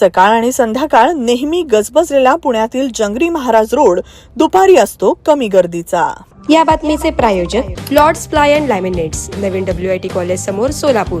सकाळ आणि संध्याकाळ नेहमी गजबजलेला पुण्यातील जंगरी महाराज रोड दुपारी असतो कमी गर्दीचा. या बातमीचे प्रायोजक लॉर्ड्स फ्लाय अँड लॅमिनेट्स नवीन डब्ल्यू आय टी कॉलेज समोर सोलापूर.